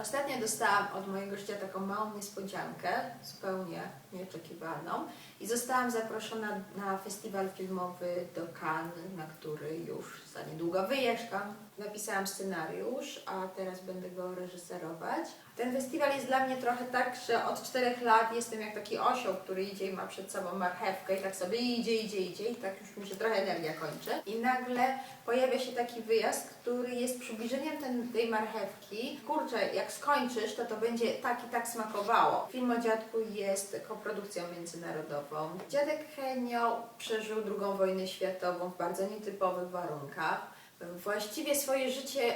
Ostatnio dostałam od mojego życia taką małą niespodziankę, zupełnie nieoczekiwaną i zostałam zaproszona na festiwal filmowy do Cannes, na który już za niedługo wyjeżdżam. Napisałam scenariusz, a teraz będę go reżyserować. Ten festiwal jest dla mnie trochę tak, że od czterech lat jestem jak taki osioł, który idzie i ma przed sobą marchewkę i tak sobie idzie, idzie, idzie i tak już mi się trochę energia kończy. I nagle pojawia się taki wyjazd, który jest przybliżeniem ten, tej marchewki. Kurczę, jak skończysz, to to będzie tak i tak smakowało. Film o dziadku jest koprodukcją międzynarodową. Dziadek Henio przeżył II wojnę światową w bardzo nietypowych warunkach. Właściwie swoje życie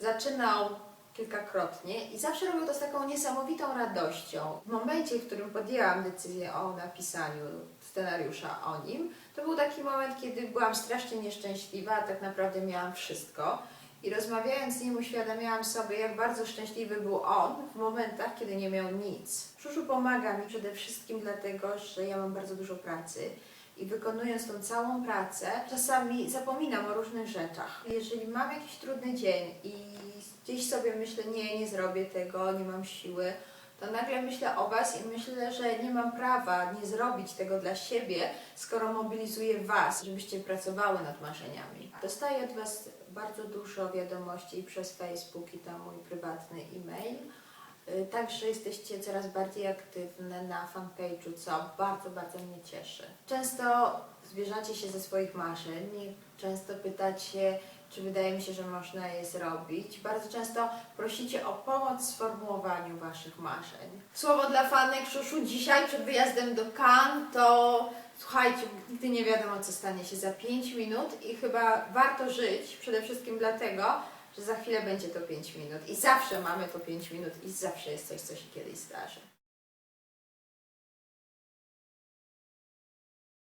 zaczynał kilkakrotnie i zawsze robił to z taką niesamowitą radością. W momencie, w którym podjęłam decyzję o napisaniu scenariusza o nim, to był taki moment, kiedy byłam strasznie nieszczęśliwa, a tak naprawdę miałam wszystko. I rozmawiając z nim uświadamiałam sobie, jak bardzo szczęśliwy był on w momentach, kiedy nie miał nic. Szuszu pomaga mi przede wszystkim dlatego, że ja mam bardzo dużo pracy i wykonując tą całą pracę, czasami zapominam o różnych rzeczach. Jeżeli mam jakiś trudny dzień i gdzieś sobie myślę, nie, nie zrobię tego, nie mam siły, to nagle myślę o Was i myślę, że nie mam prawa nie zrobić tego dla siebie, skoro mobilizuję Was, żebyście pracowały nad marzeniami. Dostaję od Was bardzo dużo wiadomości przez Facebook i tam mój prywatny e-mail. Y, Także jesteście coraz bardziej aktywne na fanpage'u, co bardzo, bardzo mnie cieszy. Często zbierzacie się ze swoich marzeń, często pytacie, czy wydaje mi się, że można je zrobić. Bardzo często prosicie o pomoc w sformułowaniu Waszych marzeń. Słowo dla fanek Szuszu dzisiaj przed wyjazdem do Cannes to słuchajcie, nigdy nie wiadomo co stanie się za 5 minut i chyba warto żyć przede wszystkim dlatego, że za chwilę będzie to 5 minut i zawsze mamy to 5 minut i zawsze jest coś, co się kiedyś zdarzy.